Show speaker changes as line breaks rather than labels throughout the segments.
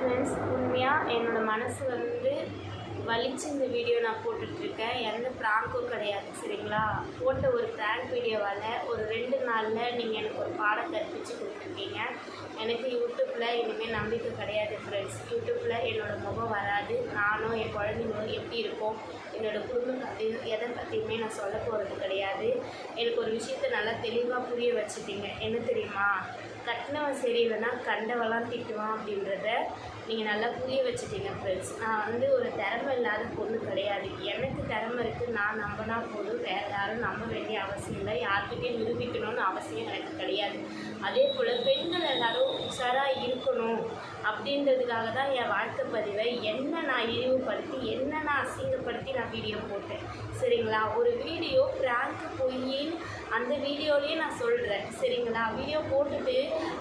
Friends உண்மையாக என்னோடய மனசு வந்து வலிச்சு இந்த வீடியோ நான் போட்டுட்ருக்கேன். எந்த ப்ராங்க்கும் கிடையாது சரிங்களா? போட்ட ஒரு ப்ராங்க் வீடியோவால் ஒரு ரெண்டு நாளில் நீங்கள் எனக்கு ஒரு பாடம் கற்பித்து கொடுத்துருக்கீங்க. எனக்கு யூடியூப்பில் இனிமேல் நம்பிக்கை கிடையாது ஃப்ரெண்ட்ஸ் யூடியூப்பில் என்னோடய முகம் வராது. நானும் என் குழந்தைங்களும் எப்படி இருக்கும் என்னோடய குடும்ப கதையும் எதை பற்றியுமே நான் சொல்ல போகிறது கிடையாது. எனக்கு ஒரு விஷயத்த நல்லா தெளிவாக புரிய வச்சுட்டீங்க. என்ன தெரியுமா? கட்டினவன் சரியில்லைன்னா கண்டவெல்லாம் திட்டுவான் அப்படின்றத நீங்கள் நல்லா புரிய வச்சுட்டீங்க ஃப்ரெண்ட்ஸ் நான் வந்து ஒரு திறமை இல்லாத பொண்ணு கிடையாது. எனக்கு திறமை இருக்குது நான் நம்பினா போதும். வேறு யாரும் நம்ப வேண்டிய அவசியம் இல்லை. யார்கிட்டையும் நிரூபிக்கணும்னு அவசியம் எனக்கு கிடையாது. அதே போல் பெண்கள் எல்லோரும் உஷாராக இருக்கணும் அப்படின்றதுக்காக தான் என் வாழ்க்கை பதிவை என்ன நான் இழிவுபடுத்தி என்ன நான் அசிங்கப்படுத்தி நான் வீடியோ போட்டேன். சரிங்களா? ஒரு வீடியோ ப்ராங்க் போய் அந்த வீடியோலேயே நான் சொல்கிறேன் சரிங்களா? வீடியோ போட்டுட்டு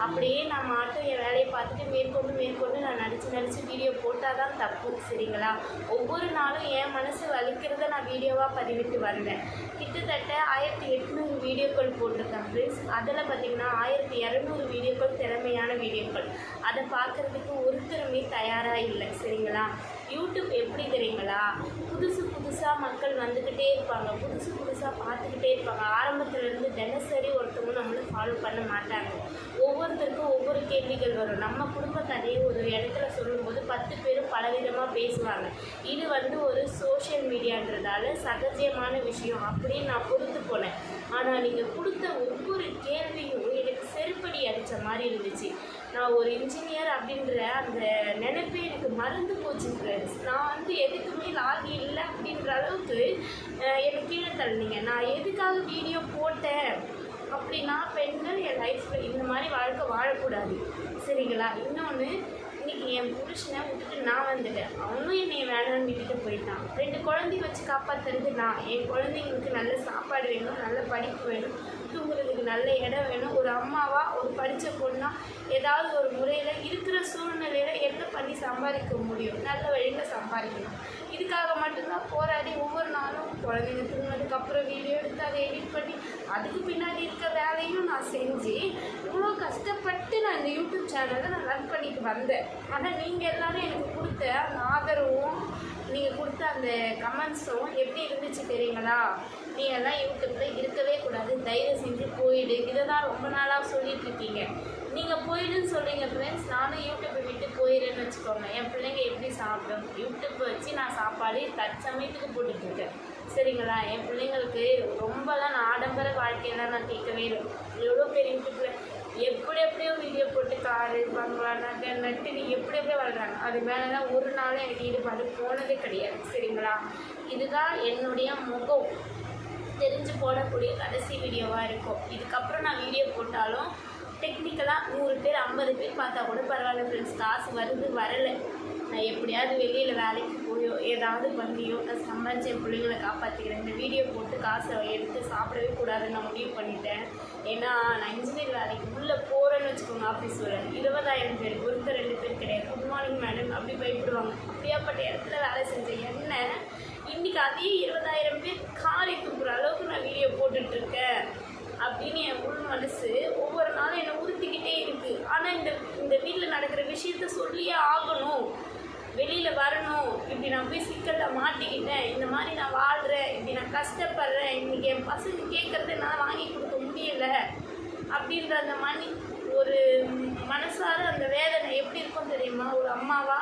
அப்படியே நான் மாட்டும் என் வேலையை பார்த்துட்டு மேற்கொண்டு மேற்கொண்டு நான் நடித்து நடித்து வீடியோ போட்டால் தான் தப்பு. சரிங்களா? ஒவ்வொரு நாளும் என் மனசு வலிக்கிறத நான் வீடியோவாக பதிவிட்டு வந்தேன். கிட்டத்தட்ட ஆயிரத்தி எட்நூறு வீடியோக்கள் போட்டிருக்கேன் ஃப்ரெண்ட்ஸ் அதில் பார்த்தீங்கன்னா ஆயிரத்தி இரநூறு வீடியோக்கள் திறமையான வீடியோக்கள் அதை பார்க்குறதுக்கு ஒருத்தருமே தயாராக இல்லை சரிங்களா? யூடியூப் எப்படி தெரியுங்களா? புதுசு புதுசாக மக்கள் வந்துக்கிட்டே இருப்பாங்க. புதுசு புதுசாக பார்த்துக்கிட்டே இருப்பாங்க. ஆரம்பத்துலேருந்து தினசரி ஒருத்தவங்க நம்மளை ஃபாலோ பண்ண மாட்டாங்க. ஒவ்வொருத்தருக்கும் ஒவ்வொரு கேள்விகள் வரும். நம்ம குடும்ப கதையை ஒரு இடத்துல சொல்லும்போது பத்து பேரும் பலவிதமாக பேசுவாங்க. இது வந்து ஒரு சோஷியல் மீடியான்றதால சகஜமான விஷயம். அப்படின்னு நான் பொறுத்து போனேன். ஆனால் நீங்கள் கொடுத்த ஒவ்வொரு கேள்வியும் எனக்கு அடித்த மாதிரி இருந்துச்சு. நான் ஒரு இன்ஜினியர் அப்படின்ற அந்த நினைப்பே எனக்கு மறந்து போச்சு ஃப்ரெண்ட்ஸ் நான் வந்து எதுக்குமே லாகி இல்லை அப்படின்ற அளவுக்கு எனக்கு என்னை கீழே தள்ளினீங்க. நான் எதுக்காக வீடியோ போட்டேன் அப்படின்னா பெண்கள் என் லைஃப்பில் இந்த மாதிரி வாழ்க்கை வாழக்கூடாது. சரிங்களா? இன்னொன்று என் புருஷனை விட்டுட்டு நான் வந்துட்டேன். அவனும் என்னை வேணான்னு விட்டுட்டு போயிட்டான். ரெண்டு குழந்தைய வச்சு காப்பாற்றுறது நான் என் குழந்தைங்களுக்கு நல்ல சாப்பாடு வேணும் நல்ல படிப்பு வேணும் தூங்குறதுக்கு நல்ல இடம் வேணும். ஒரு அம்மாவா ஒரு படித்த பொண்ணா ஏதாவது ஒரு முறையில் இருக்கிற சூழ்நிலையில் என்ன பண்ணி சம்பாதிக்க முடியும்? நல்ல வழியில் சம்பாதிக்கணும். இதுக்காக மட்டும்தான் போராடி ஒவ்வொரு நாளும் குழந்தைங்க தூங்குனதுக்கப்புறம் வீடியோ எடுத்து அதை எடிட் பண்ணி அதுக்கு பின்னாடி இருக்க வேலையும் நான் செஞ்சு இவ்வளோ கஷ்டப்பட்டு நான் இந்த யூடியூப் சேனலை நான் ரன் பண்ணிட்டு வந்தேன். ஆனால் நீங்கள் எல்லாரும் எனக்கு கொடுத்த அந்த ஆதரவும் நீங்கள் கொடுத்த அந்த கமெண்ட்ஸும் எப்படி இருந்துச்சு தெரியுங்களா? நீங்கள் எல்லாம் யூடியூப்பில் இருக்கவே கூடாது. தயவு செஞ்சு போயிடு. இதை தான் ரொம்ப நாளாக சொல்லிகிட்ருக்கீங்க நீங்கள் போயிடுன்னு சொல்கிறீங்க ஃப்ரெண்ட்ஸ் நானும் யூடியூப்பை விட்டு போயிடுன்னு வச்சுக்கோங்க. என் பிள்ளைங்க எப்படி சாப்பிடும்? யூடியூப் வச்சு நான் சாப்பாடு தற்சமயத்துக்கு போட்டுட்ருக்கேன் சரிங்களா? என் பிள்ளைங்களுக்கு ரொம்பலாம் நான் ஆடம்பர வாழ்க்கையெல்லாம் நான் கேட்கவே இல்லை. எவ்வளோ பேர் யூடியூப்பில் எப்படி எப்படியோ வீடியோ போட்டு காரு பங்களா நகை நட்டு எப்படி எப்படியோ வாழ்கிறாங்க அது மேலெலாம் ஒரு நாளும் எனக்கு ஈடுபாடு போனதே கிடையாது. சரிங்களா? இதுதான் என்னுடைய முகம். தெரிஞ்சு போடக்கூடிய கடைசி வீடியோவாக இருக்கும். இதுக்கப்புறம் நான் வீடியோ போட்டாலும் டெக்னிக்கலாக நூறு பேர் ஐம்பது பேர் பார்த்தா கூட பரவாயில்ல ஃப்ரெண்ட்ஸ் காசு வருது வரலை. நான் எப்படியாவது வெளியில் வேலைக்கு போயோ ஏதாவது பண்ணியோ நான் சம்பாதிச்சு என் பிள்ளைங்களை காப்பாற்றிக்கிறேன் இந்த வீடியோ போட்டு காசை எடுத்து சாப்பிடவே கூடாதுன்னு நான் முடிவு பண்ணிட்டேன். ஏன்னா நான் இன்ஜினியர் வேலைக்கு உள்ளே போகிறேன்னு வச்சுக்கோங்க ஆஃபீஸ் வர இருபதாயிரம் பேர் ஒருத்தர் ரெண்டு பேர் கிடையாது. குட் மார்னிங் மேடம் அப்படி பயப்படுவாங்க. அப்படியாப்பட்ட இடத்துல வேலை செஞ்ச என்ன? இன்றைக்கி அதே இருபதாயிரம் பேர் காரை தூக்குற அளவுக்கு நான் வீடியோ போட்டுட்ருக்கேன் அப்படின்னு என் உள் மனசு ஒவ்வொரு நாளும் என்னை உறுத்திக்கிட்டே இருக்குது ஆனால் இந்த இந்த வீட்டில் நடக்கிற விஷயத்த சொல்லியே ஆகணும். வெளியில் வரணும். இப்படி நான் போய் சிக்கலில் மாட்டிக்கிட்டேன். இந்த மாதிரி நான் வாழ்கிறேன் இப்படி நான் கஷ்டப்படுறேன். இன்றைக்கி என் பசங்க கேட்குறது என்னால் வாங்கி கொடுக்க முடியல. அப்படின்ற அந்த மணி ஒரு மனசார அந்த வேதனை எப்படி இருக்கும் தெரியுமா? ஒரு அம்மாவா?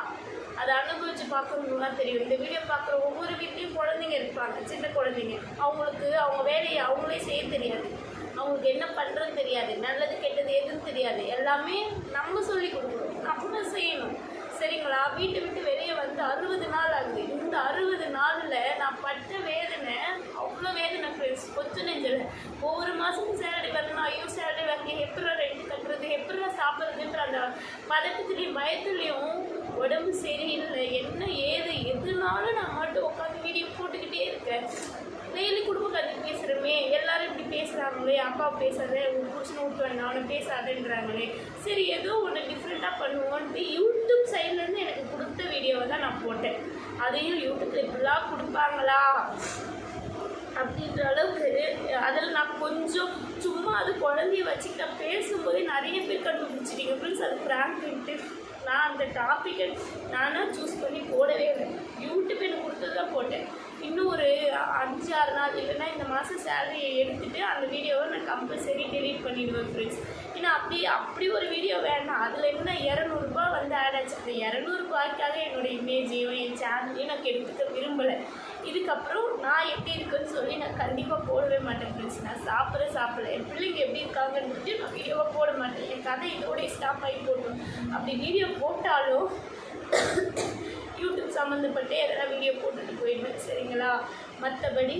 அதை அனுபவித்து பார்க்கணும்னா தெரியும். இந்த வீடியோ பார்க்குற ஒவ்வொரு வீட்லேயும் குழந்தைங்க இருப்பாங்க. சின்ன குழந்தைங்க. அவங்களுக்கு அவங்க வேலையை அவங்களே செய்ய தெரியாது. அவங்களுக்கு என்ன பண்ணுறதுன்னு தெரியாது. நல்லது கெட்டது எதுன்னு தெரியாது. எல்லாமே நம்ம சொல்லி கொடுக்கணும். நம்ம செய்யணும். சரிங்களா? வீட்டை விட்டு வெளியே வந்து அறுபது நாள் ஆகுது. இந்த அறுபது நாளில் நான் பட்ட வேதனை அவ்வளோ வேதனை ஃப்ரெண்ட்ஸ் கொஞ்சம் நெஞ்சில் ஒவ்வொரு மாதமும் சேலரி வரணும் ஐயோ சேலரி வாங்கி எப்படி ரெண்டு கட்டுறது? எப்படா சாப்பிட்றதுன்ற அந்த பதட்டத்துலேயும் பயத்துலேயும் உடம்பு சரியில்லை. என்ன ஏது? எதுனாலும் நான் மட்டும் உட்காந்து வீடியோ போட்டுக்கிட்டே இருக்கேன். டெய்லி குடும்ப கதை பேசுகிறோமே எல்லாரும் இப்படி பேசுகிறாங்களே அப்பா பேசாத உன் புருஷனை விட்டு அவனை பேசாதேன்றாங்களே. சரி ஏதோ ஒன்று டிஃப்ரெண்ட்டாக பண்ணுவோன்ட்டு யூடியூப் சைட்லேருந்து எனக்கு கொடுத்த வீடியோவை தான் நான் போட்டேன். அதையும் யூடியூப்பில் இப்படிலாம் கொடுப்பாங்களா? அப்படின்ற அளவுக்கு அதில் நான் கொஞ்சம் சும்மா அது குழந்தைய வச்சுக்கிட்ட நான் பேசும்போதே நிறைய பேர் கண்டுபிடிச்சிட்டீங்க. ஃப்ரெண்ட்ஸ் அது ப்ராங்க்ன்ட்டு நான் அந்த டாப்பிக்கை நானாக சூஸ் பண்ணி போடவே இல்லை. யூடியூப் எனக்கு கொடுத்தது தான் போட்டேன். இன்னும் ஒரு அஞ்சு ஆறு நாள் இல்லைன்னா இந்த மாதம் சேலரியை எடுத்துகிட்டு அந்த வீடியோவை நான் கம்பல்சரி டெலீட் பண்ணிடுவேன் ஃப்ரெண்ட்ஸ் ஏன்னா அப்படி அப்படி ஒரு வீடியோ வேண்டாம் அதில் என்ன இரநூறுபா வந்து ஆட் ஆச்சு. அந்த இரநூறுபாய்க்காக என்னோட இமேஜையும் என் சேனலையும் நான் கெடுத்துக்க விரும்பலை. இதுக்கப்புறம் நான் எப்படி இருக்குன்னு சொல்லி நான் கண்டிப்பாக போடவே மாட்டேன் ஃப்ரெண்ட்ஸ் நான் சாப்பிட்ற சாப்பிடல. என் பிள்ளைங்க எப்படி இருக்காங்கன்னு நான் வீடியோவை போட மாட்டேன். என் கதை இதோடய ஸ்டாப் ஆகி போட்டோம். அப்படி வீடியோ போட்டாலும் சம்மந்தப்பட்டு எதனா வீடியோ போட்டுட்டு போயிடுவேன் சரிங்களா? மற்றபடி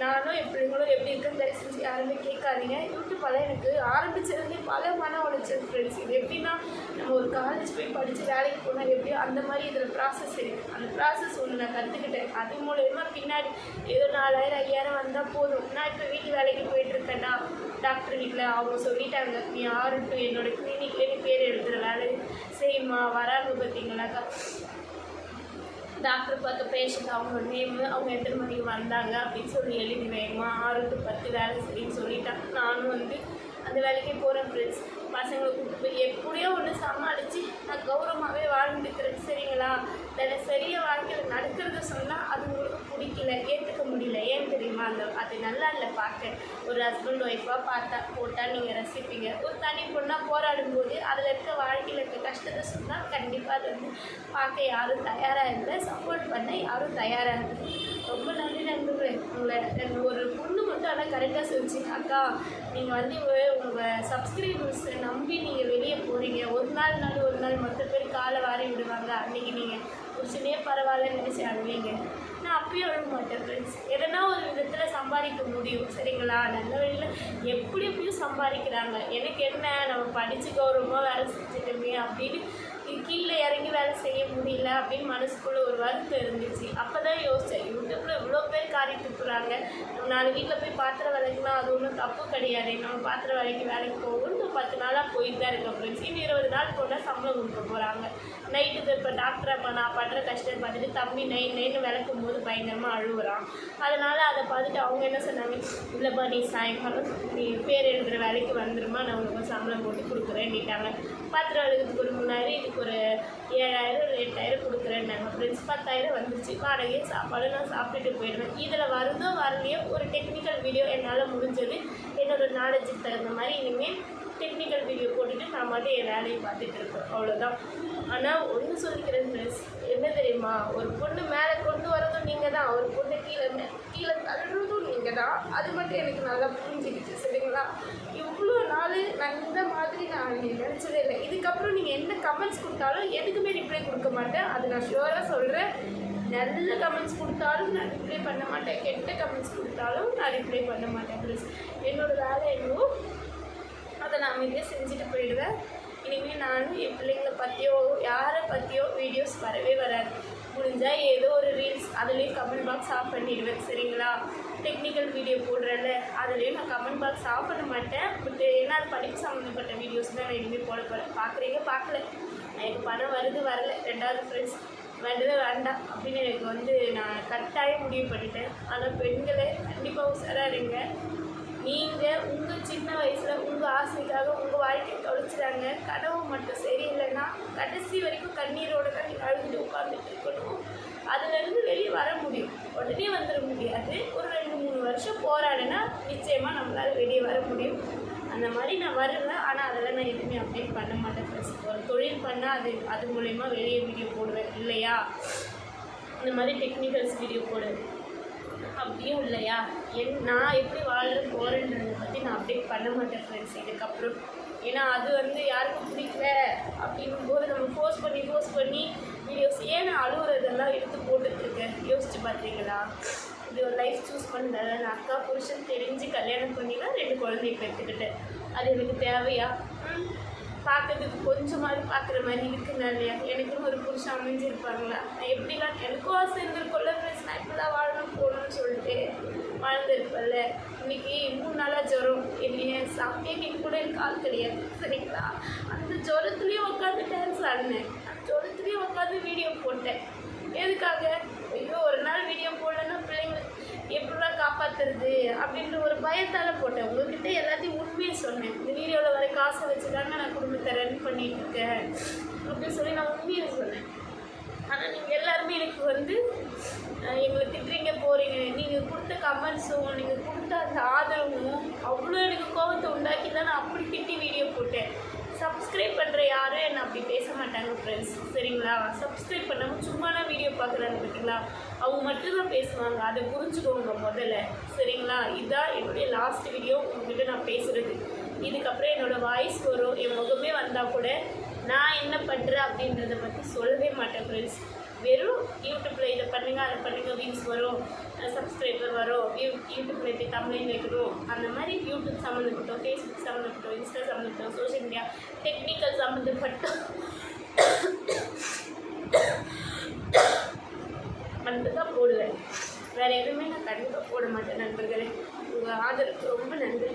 நானும் எப்படிங்களும் பிள்ளைங்களும் எப்படி இருக்குன்னு தயவு செஞ்சு யாருமே கேட்காதீங்க. யூடியூப்பால் எனக்கு ஆரம்பிச்சிருந்தே பல மன உளைச்சல் ஃப்ரெண்ட்ஸ் இது எப்படின்னா நம்ம ஒரு காலேஜ் போய் படித்து வேலைக்கு போனால் எப்படியோ அந்த மாதிரி இதில் ப்ராசஸ் இருக்குது அந்த ப்ராசஸ் ஒன்று நான் கற்றுக்கிட்டேன் அது மூலயமா பின்னாடி ஏதோ நாலாயிரம் ஐயாயிரம் வந்தால் போதும். நான் இப்போ வீட்டு வேலைக்கு போயிட்டுருக்கேன்னா டாக்டர் வீட்டில் அவங்க சொல்லிட்டாங்க நீ ஆறு டு என்னோட கிளினிக்லேயே பேர் எழுதுகிற வேலை செய்யுமா வராங்க பார்த்தீங்களாக்கா டாக்டர் பார்த்து பேஷண்ட் அவங்க நேமு அவங்க எத்தனை மணிக்கு வந்தாங்க அப்படின்னு சொல்லி எழுதி வேகமா ஆறு டு பத்து வேலை செய்யுன்னு சொல்லிட்டாங்க நானும் வந்து அந்த வேலைக்கே போகிறேன் ஃப்ரெண்ட்ஸ் பசங்களை கூப்பிட்டு போய் எப்படியோ ஒன்று சமாளித்து நான் கௌரவமாகவே வாழ்ந்துக்கிறேன் சரிங்களா? சரியாக வாழ்க்கையில் நடக்கிறத சொன்னால் அது உங்களுக்கு பிடிக்கல ஏற்றுக்க முடியல. ஏன் தெரியுமா? அந்த அது நல்லா இல்லை பார்க்க ஒரு ஹஸ்பண்ட் ஒய்ஃபாக பார்த்தா போட்டால் நீங்கள் ரசிப்பீங்க. ஒரு தனி பொண்ணாக போராடும் போது அதில் இருக்க வாழ்க்கையில் இருக்க கஷ்டத்தை சொன்னால் கண்டிப்பாக அது வந்து பார்க்க யாரும் தயாராக இல்லை. சப்போர்ட் பண்ண யாரும் தயாராக இல்லை. ரொம்ப நன்றி நண்பர்களே. உங்களை ஒரு பொண்ணு மட்டும் ஆனால் கரெக்டாக சொல்லிச்சு. அக்கா நீங்கள் வந்து உங்கள் சப்ஸ்கிரைபர்ஸை நம்பி நீங்கள் வெளியே போகிறீங்க ஒரு நாள் நாள் ஒரு நாள் மற்ற பேர் காலை வாரி விடுவாங்க. அன்றைக்கி நீங்கள் புருஷனே பரவாயில்லன்னு நினச்சி அழுவீங்க. நான் அப்பயும் அழுக மாட்டேன் ஃப்ரெண்ட்ஸ் எதனா ஒரு விதத்தில் சம்பாதிக்க முடியும். சரிங்களா? நல்ல வழியில் எப்படி எப்படியும் சம்பாதிக்கிறாங்க. எனக்கு என்ன? நம்ம படித்து கௌரவமாக வேலை செஞ்சுட்டோமே அப்படின்னு கீழே இறங்கி வேலை செய்ய முடியல அப்படின்னு மனசுக்குள்ளே ஒரு வருத்தம் இருந்துச்சு. அப்போ தான் யோசித்தேன் யூடியூப்பில் இவ்வளோ பேர் காரி துப்புறாங்க. நம்ம நாலு வீட்டில் போய் பாத்திரம் விலைக்குனா அது ஒன்றும் தப்பு கிடையாது. நம்ம பாத்திரம் வேலைக்கு வேலைக்கு போகும். பத்து நாளாக போயிட்டு தான் இருக்கேன் ஃப்ரெண்ட்ஸ் இன்னும் இருபது நாள் போனால் சம்பளம் கொடுக்க போகிறாங்க நைட்டுக்கு இப்போ டாக்டர் அம்மா நான் படுற கஷ்டம் பார்த்துட்டு தம்பி நைட் நைட்டு விளக்கும் போது பயங்கரமாக அழுகுறான் அதனால் அதை பார்த்துட்டு அவங்க என்ன சொன்னாங்க இல்லைப்பா நீ சாயங்காலம் நீ பேர் எழுதுகிற வேலைக்கு வந்துருமா நான் உங்களுக்கு சம்பளம் போட்டு கொடுக்குறேன்னுட்டாங்க பாத்திரம் அழுகிறதுக்கு ஒரு மூணாயிரம் இதுக்கு ஒரு ஏழாயிரம் ஒரு எட்டாயிரம் கொடுக்குறேன்னாங்க. ஃப்ரெண்ட்ஸ் பத்தாயிரம் வந்துருச்சு. வாடகையே சாப்பாடு நான் சாப்பிட்டுட்டு போயிடுவேன். இதில் வருதோ வரலையோ ஒரு டெக்னிக்கல் வீடியோ என்னால் முடிஞ்சது. என்னோட நாலேஜுக்கு தகுந்த மாதிரி இனிமேல் டெக்னிக்கல் வீடியோ போட்டுட்டு நான் மட்டும் என் வேலையை பார்த்துட்டு இருக்கேன் அவ்வளோதான் ஆனால் ஒன்று சொல்லிக்கிறேன் மிஸ் என்ன தெரியுமா? ஒரு பொண்ணு மேலே கொண்டு வரதும் நீங்கள் தான் ஒரு பொண்ணு கீழே கீழே தள்ளுறதும் நீங்கள் தான் அது மட்டும் எனக்கு நல்லா புரிஞ்சுக்கிச்சு சரிங்களா? இவ்வளோ நாள் நான் இந்த மாதிரி நான் நினச்சதே இல்லை இதுக்கப்புறம் நீங்கள் என்ன கமெண்ட்ஸ் கொடுத்தாலும் எதுக்குமே ரிப்ளை கொடுக்க மாட்டேன். அது நான் ஷுவராக சொல்கிறேன் நல்ல கமெண்ட்ஸ் கொடுத்தாலும் நான் ரிப்ளை பண்ண மாட்டேன். கெட்ட கமெண்ட்ஸ் கொடுத்தாலும் நான் ரிப்ளை பண்ண மாட்டேன் ப்ளீஸ் என்னோடய வேலை என்னவோ அதை நான் அமைதியாக செஞ்சுட்டு போயிடுவேன். இனிமேல் நானும் என் பிள்ளைங்களை பற்றியோ யாரை பற்றியோ வீடியோஸ் வரவே வராது. முடிஞ்சால் ஏதோ ஒரு ரீல்ஸ் அதுலேயும் கமெண்ட் பாக்ஸ் ஆஃப் பண்ணிடுவேன் சரிங்களா? டெக்னிக்கல் வீடியோ போடுறேன்ல அதுலேயும் நான் கமெண்ட் பாக்ஸ் ஆஃப் பண்ண மாட்டேன். பட் ஏன்னா அது படிப்பு சம்மந்தப்பட்ட வீடியோஸ் தான் நான் இனிமேல் போட போகிறேன் பார்க்குறீங்க? பார்க்கல. எனக்கு பணம் வருது வரல. ரெண்டாவது ஃப்ரெண்ட்ஸ் வேண்டவே வேண்டாம் அப்படின்னு எனக்கு வந்து நான் கட்டாயம் முடிவு பண்ணிட்டேன். ஆனால் பெண்களை கண்டிப்பாக உஷாராக இருங்க. நீங்கள் உங்கள் சின்ன வயசில் உங்கள் ஆசைக்காக உங்கள் வாழ்க்கையை தொலைச்சிட்டாங்க கனவு மட்டும் சரியில்லைன்னா கடைசி வரைக்கும் கண்ணீரோட தான் நீங்கள் அழுதுட்டு உட்காந்துட்டு இருக்கணும். அதுலேருந்து வெளியே வர முடியும். உடனே வந்துட முடியாது. ஒரு ரெண்டு மூணு வருஷம் போராடினா நிச்சயமாக நம்மளால் வெளியே வர முடியும். அந்த மாதிரி நான் வருவேன் ஆனால் அதெல்லாம் நான் எதுவுமே அப்டேட் பண்ண மாட்டேன் friends. ஒரு தொழில் பண்ணால் அது அது மூலயமா வெளியே வீடியோ போடுவேன். இல்லையா? இந்த மாதிரி டெக்னிக்கல்ஸ் வீடியோ போடுவேன் அப்படியும் இல்லையா? என் நான் எப்படி வாழ போகிறேன்றதை பற்றி நான் அப்டேட் பண்ண மாட்டேன் ஃப்ரெண்ட்ஸ் இதுக்கப்புறம். ஏன்னா அது வந்து யாருக்கும் பிடிக்கல அப்படின்னும் போது நம்ம ஃபோர்ஸ் பண்ணி ஃபோர்ஸ் பண்ணி வீடியோஸ் ஏன் அழுகுறதெல்லாம் எடுத்து போட்டுட்ருக்கேன்? யோசிச்சு பார்த்தீங்களா இது ஒரு லைஃப் சூஸ் பண்ணதால நான் அக்கா புருஷன் தெரிஞ்சு கல்யாணம் பண்ணி தான் ரெண்டு குழந்தைய பெற்றுக்கிட்டேன். அது எனக்கு தேவையா? ம். பார்க்கறதுக்கு கொஞ்சமாவது பார்க்குற மாதிரி இருக்குன்னா இல்லையா? எனக்குன்னு ஒரு புருஷன் அமைஞ்சிருப்பாங்களா? நான் எப்படிலாம் எனக்கும் ஆசை இருந்திருக்கோம்ல ஃப்ரெண்ட்ஸ் நான் இப்படிலாம் வாழணும் போகணும்னு சொல்லிட்டு பரவாயில்ல இன்னைக்கு மூணு நாளாக ஜுரம். என்னைய சாப்பிட்டே கேட்க கூட எனக்கு ஆள் கிடையாது. சரிங்களா? அந்த ஜுரத்துலேயும் உட்காந்து டான்ஸ் ஆடினேன். அந்த ஜுரத்துலேயும் உட்காந்து வீடியோ போட்டேன். எதுக்காக? ஐயோ ஒரு நாள் வீடியோ போடலன்னா பிள்ளைங்களை எப்படிலாம் காப்பாற்றுறது அப்படின்ற ஒரு பயத்தால் போட்டேன். உங்ககிட்ட எல்லாத்தையும் உண்மையை சொன்னேன். இந்த வீடியோவில் வர காசை வச்சு தாங்க நான் குடும்பத்தை ரன் பண்ணிட்டு இருக்கேன். அப்படின்னு சொல்லி நான் உண்மையை சொன்னேன். ஆனால் நீங்கள் எல்லாருமே எனக்கு வந்து எங்களை திட்டுறீங்க போகிறீங்க நீங்கள் கொடுத்த கமெண்ட்ஸும் நீங்கள் கொடுத்த அந்த ஆதரவும் அவ்வளோ எனக்கு கோபத்தை உண்டாக்கி தான் நான் அப்படி திட்டி வீடியோ போட்டேன். சப்ஸ்கிரைப் பண்ணுற யாரும் என்னை அப்படி பேச மாட்டாங்க ஃப்ரெண்ட்ஸ் சரிங்களா? சப்ஸ்கிரைப் பண்ணாமல் சும்மா வீடியோ பார்க்குறாங்க பார்த்தீங்களா அவங்க மட்டும்தான் பேசுவாங்க. அதை புரிஞ்சுக்கோங்க முதல்ல. சரிங்களா? இதுதான் என்னுடைய லாஸ்ட் வீடியோ உங்ககிட்ட நான் பேசுகிறது இதுக்கப்புறம் என்னோட வாய்ஸ் வரும். என் முகமே வந்தால் கூட நான் என்ன பண்ணுறேன் அப்படின்றத பற்றி சொல்லவே மாட்டேன் ஃப்ரெண்ட்ஸ் வெறும் யூடியூப்பில் இதை பண்ணுங்கள் அதை பண்ணுங்கள் வியூஸ் வரும் சப்ஸ்கிரைபர் வரும் யூ யூடியூப்பில் இப்படி கம்ப்ளைண்ட் வைக்கணும் அந்த மாதிரி யூடியூப் சம்மந்தப்பட்டோம் ஃபேஸ்புக் சம்மந்தப்பட்டோம் இன்ஸ்டா சம்மந்தப்பட்டோம் சோஷியல் மீடியா டெக்னிக்கல் சம்மந்தப்பட்டோம் மட்டும் தான் போடுவேன். வேறு எதுவுமே நான் கண்டிப்பாக போட மாட்டேன் நண்பர்களே. உங்கள் ஆதரவுக்கு ரொம்ப நன்றி.